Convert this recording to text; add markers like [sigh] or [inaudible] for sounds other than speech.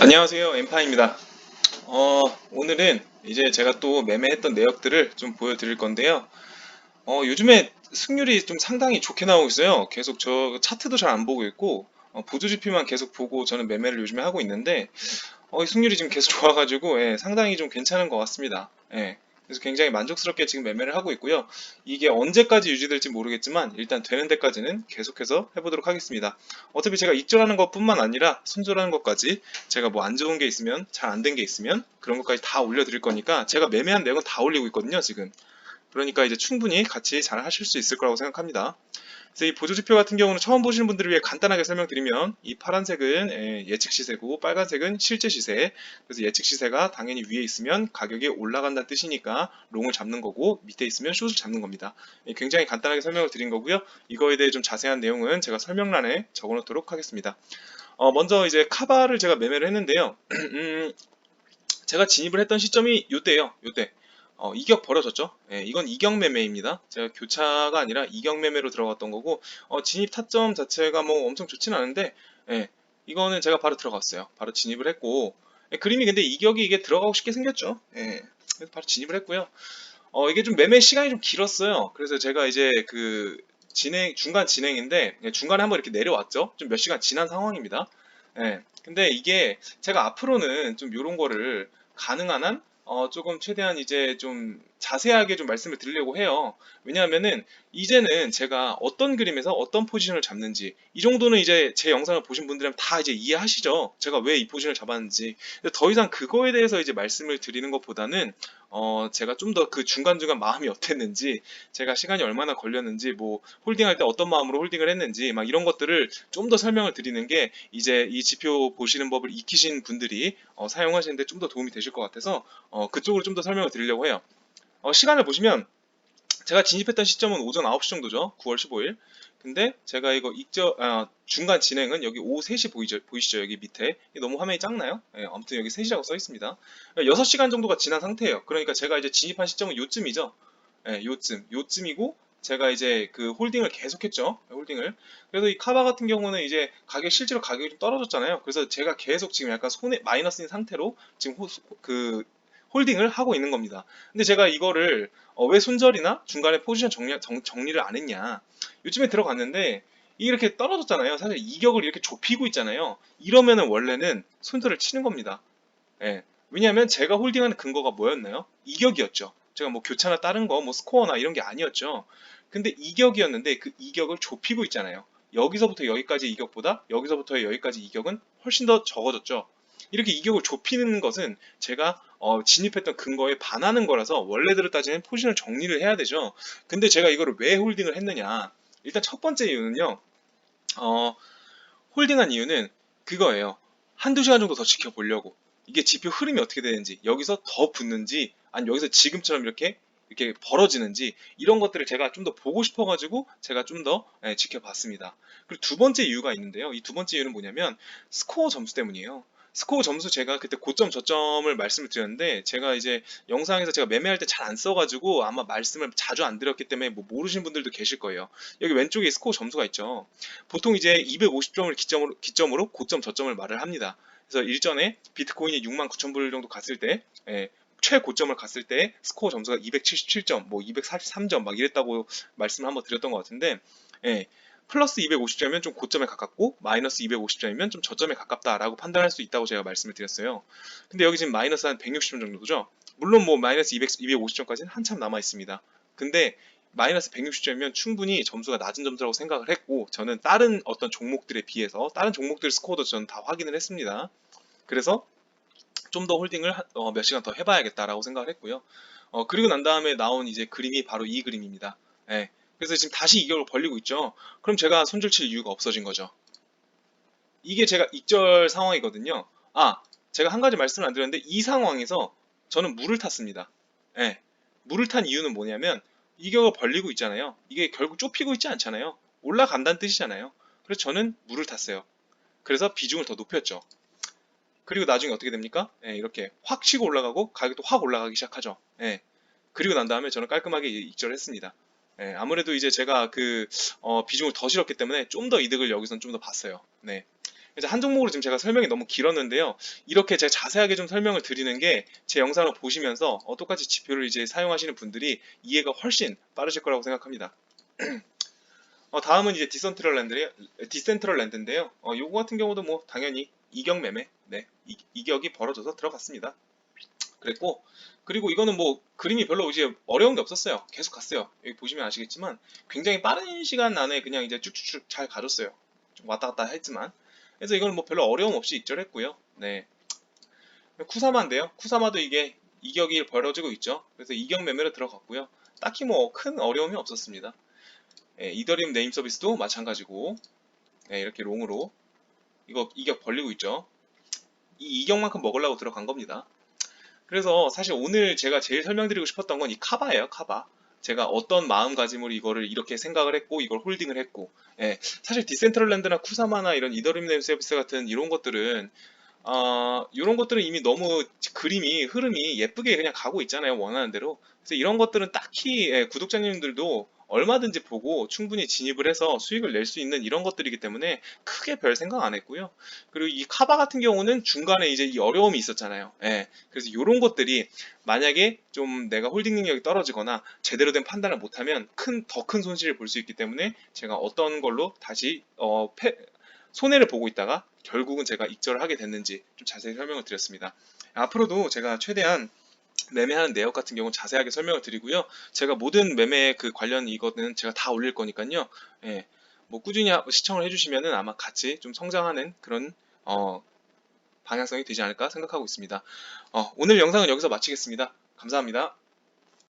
안녕하세요 엠파입니다. 어, 오늘은 이제 제가 또 매매했던 내역들을 좀 보여드릴 건데요. 어, 요즘에 승률이 좀 상당히 좋게 나오고 있어요. 계속 저 차트도 잘 안 보고 있고 어, 보조지표만 계속 보고 저는 매매를 요즘에 하고 있는데 어, 이 승률이 지금 계속 [laughs] 좋아가지고 예, 상당히 좀 괜찮은 것 같습니다. 예, 그래서 굉장히 만족스럽게 지금 매매를 하고 있고요. 이게 언제까지 유지될지 모르겠지만 일단 되는 데까지는 계속해서 해보도록 하겠습니다. 어차피 제가 익절하는 것뿐만 아니라 손절하는 것까지 제가 뭐 안 좋은 게 있으면 잘 안 된 게 있으면 그런 것까지 다 올려드릴 거니까 제가 매매한 내용은 다 올리고 있거든요 지금 그러니까 이제 충분히 같이 잘 하실 수 있을 거라고 생각합니다 그래서 이 보조지표 같은 경우는 처음 보시는 분들을 위해 간단하게 설명드리면 이 파란색은 예, 예측 시세고 빨간색은 실제 시세 그래서 예측 시세가 당연히 위에 있으면 가격이 올라간다는 뜻이니까 롱을 잡는 거고 밑에 있으면 숏을 잡는 겁니다 예, 굉장히 간단하게 설명을 드린 거고요 이거에 대해 좀 자세한 내용은 제가 설명란에 적어 놓도록 하겠습니다 어, 먼저 이제 카바를 제가 매매를 했는데요. [clears throat] 음, 제가 진입을 했던 시점이 요때예요. 요때. 어, 이격 벌어졌죠. 예, 이건 이격 매매입니다. 제가 교차가 아니라 이격 매매로 들어갔던 거고 어, 진입 타점 자체가 뭐 엄청 좋진 않은데 예, 이거는 제가 바로 들어갔어요. 바로 진입을 했고 예, 그림이 근데 이격이 이게 들어가고 싶게 생겼죠. 예, 그래서 바로 진입을 했고요. 어, 이게 좀 매매 시간이 좀 길었어요. 그래서 제가 이제 그 진행 중간 진행인데 예, 중간에 한번 이렇게 내려왔죠. 좀 몇 시간 지난 상황입니다. 예. 근데 이게 제가 앞으로는 좀 이런 거를 가능한 한 어, 조금 최대한 이제 좀 자세하게 좀 말씀을 드리려고 해요. 왜냐하면은 이제는 제가 어떤 그림에서 어떤 포지션을 잡는지 이 정도는 이제 제 영상을 보신 분들은 다 이제 이해하시죠. 제가 왜 이 포지션을 잡았는지. 더 이상 그거에 대해서 이제 말씀을 드리는 것보다는 어, 제가 좀 더 그 중간중간 마음이 어땠는지, 제가 시간이 얼마나 걸렸는지, 뭐, 홀딩할 때 어떤 마음으로 홀딩을 했는지, 막 이런 것들을 좀 더 설명을 드리는 게, 이제 이 지표 보시는 법을 익히신 분들이 어, 사용하시는데 좀 더 도움이 되실 것 같아서, 어, 그쪽으로 좀 더 설명을 드리려고 해요. 어, 시간을 보시면, 제가 진입했던 시점은 오전 9시 정도죠. 9월 15일. 근데 제가 이거 익저 아, 중간 진행은 여기 오후 3시 보이죠, 보이시죠? 여기 밑에 너무 화면이 작나요? 예, 아무튼 여기 3시라고 써 있습니다. 6시간 정도가 지난 상태예요. 그러니까 제가 이제 진입한 시점은 요쯤이죠. 예, 요쯤. 요쯤이고 제가 이제 그 홀딩을 계속했죠. 홀딩을. 그래서 이 카바 같은 경우는 이제 가격 실제로 가격이 좀 떨어졌잖아요. 그래서 제가 계속 지금 약간 손에 마이너스인 상태로 지금 호, 그 홀딩을 하고 있는 겁니다. 근데 제가 이거를 어, 왜 손절이나 중간에 포지션 정리, 정, 리를 안 했냐. 요즘에 들어갔는데 이렇게 떨어졌잖아요. 사실 이격을 이렇게 좁히고 있잖아요. 이러면은 원래는 손절을 치는 겁니다. 예. 왜냐하면 제가 홀딩하는 근거가 뭐였나요? 이격이었죠. 제가 뭐 교차나 다른 거, 뭐 스코어나 이런 게 아니었죠. 근데 이격이었는데 그 이격을 좁히고 있잖아요. 여기서부터 여기까지 이격보다 여기서부터 여기까지 이격은 훨씬 더 적어졌죠. 이렇게 이격을 좁히는 것은 제가 어, 진입했던 근거에 반하는 거라서 원래대로 따지면 포지션을 정리를 해야 되죠. 근데 제가 이거를 왜 홀딩을 했느냐? 일단 첫 번째 이유는요. 어, 홀딩한 이유는 그거예요. 한두 시간 정도 더 지켜보려고. 이게 지표 흐름이 어떻게 되는지, 여기서 더 붙는지, 아니 여기서 지금처럼 이렇게 이렇게 벌어지는지 이런 것들을 제가 좀 더 보고 싶어가지고 제가 좀더 예, 지켜봤습니다. 그리고 두 번째 이유가 있는데요. 이 두 번째 이유는 뭐냐면 스코어 점수 때문이에요. 스코어 점수 제가 그때 고점 저점을 말씀을 드렸는데 제가 이제 영상에서 제가 매매할 때 잘 안 써가지고 아마 말씀을 자주 안 드렸기 때문에 뭐 모르시는 분들도 계실 거예요. 여기 왼쪽에 스코어 점수가 있죠. 보통 이제 250점을 기점으로, 기점으로 고점 저점을 말을 합니다. 그래서 일전에 비트코인이 6만 9천 불 정도 갔을 때 예, 최고점을 갔을 때 스코어 점수가 277점, 뭐 243점 막 이랬다고 말씀을 한번 드렸던 것 같은데 예, 플러스 250점이면 좀 고점에 가깝고 마이너스 250점이면 좀 저점에 가깝다라고 판단할 수 있다고 제가 말씀을 드렸어요. 근데 여기 지금 마이너스 한 160점 정도죠. 물론 뭐 마이너스 200, 250점까지는 한참 남아 있습니다. 근데 마이너스 160점이면 충분히 점수가 낮은 점수라고 생각을 했고 저는 다른 어떤 종목들에 비해서 다른 종목들 스코어도 저는 다 확인을 했습니다. 그래서 좀 더 홀딩을 어, 몇 시간 더 해봐야겠다라고 생각을 했고요. 어, 그리고 난 다음에 나온 이제 그림이 바로 이 그림입니다. 예, 그래서 지금 다시 이격을 벌리고 있죠. 그럼 제가 손절 칠 이유가 없어진 거죠. 이게 제가 익절 상황이거든요. 아, 제가 한 가지 말씀을 안 드렸는데 이 상황에서 저는 물을 탔습니다. 예. 물을 탄 이유는 뭐냐면 이격을 벌리고 있잖아요. 이게 결국 좁히고 있지 않잖아요. 올라간다는 뜻이잖아요. 그래서 저는 물을 탔어요. 그래서 비중을 더 높였죠. 그리고 나중에 어떻게 됩니까? 예, 이렇게 확 치고 올라가고 가격도 확 올라가기 시작하죠. 예. 그리고 난 다음에 저는 깔끔하게 익절을 했습니다. 예, 아무래도 이제 제가 그 어, 비중을 더 실었기 때문에 좀 더 이득을 여기서는 좀더 봤어요. 네. 이제 한 종목으로 지금 제가 설명이 너무 길었는데요. 이렇게 제가 자세하게 좀 설명을 드리는 게 제 영상을 보시면서 어, 똑같이 지표를 이제 사용하시는 분들이 이해가 훨씬 빠르실 거라고 생각합니다. [clears throat] 어, 다음은 이제 디센트럴 랜드예요. 디센트럴 랜드인데요. 어, 요거 같은 경우도 뭐 당연히 이격 매매, 네, 이, 이격이 벌어져서 들어갔습니다. 그랬고 그리고 이거는 뭐 그림이 별로 이제 어려운 게 없었어요. 계속 갔어요. 여기 보시면 아시겠지만 굉장히 빠른 시간 안에 그냥 이제 쭉쭉쭉 잘 가줬어요. 좀 왔다 갔다 했지만 그래서 이건 뭐 별로 어려움 없이 익절했고요. 네. 쿠사마인데요. 쿠사마도 이게 이격이 벌어지고 있죠. 그래서 이격 매매로 들어갔고요. 딱히 뭐 큰 어려움이 없었습니다. 예, 이더리움 네임 서비스도 마찬가지고 예, 이렇게 롱으로 이거 이격 벌리고 있죠. 이 이격만큼 먹으려고 들어간 겁니다. 그래서 사실 오늘 제가 제일 설명드리고 싶었던 건 이 카바예요, 카바. 제가 어떤 마음가짐으로 이거를 이렇게 생각을 했고 이걸 홀딩을 했고 예, 사실 디센트럴랜드나 쿠사마나 이런 이더리움 서비스 같은 이런 것들은 어, 이런 것들은 이미 너무 그림이 흐름이 예쁘게 그냥 가고 있잖아요 원하는 대로 그래서 이런 것들은 딱히 예, 구독자님들도 얼마든지 보고 충분히 진입을 해서 수익을 낼 수 있는 이런 것들이기 때문에 크게 별 생각 안 했고요. 그리고 이 카바 같은 경우는 중간에 이제 이 어려움이 있었잖아요. 예, 그래서 이런 것들이 만약에 좀 내가 홀딩 능력이 떨어지거나 제대로 된 판단을 못하면 큰 더 큰 손실을 볼 수 있기 때문에 제가 어떤 걸로 다시 어, 패- 손해를 보고 있다가 결국은 제가 익절을 하게 됐는지 좀 자세히 설명을 드렸습니다. 앞으로도 제가 최대한 매매하는 내역 같은 경우 자세하게 설명을 드리고요. 제가 모든 매매 그 관련 이거는 제가 다 올릴 거니까요. 예, 뭐 꾸준히 하- 시청을 해주시면은 아마 같이 좀 성장하는 그런 어, 방향성이 되지 않을까 생각하고 있습니다. 어, 오늘 영상은 여기서 마치겠습니다. 감사합니다.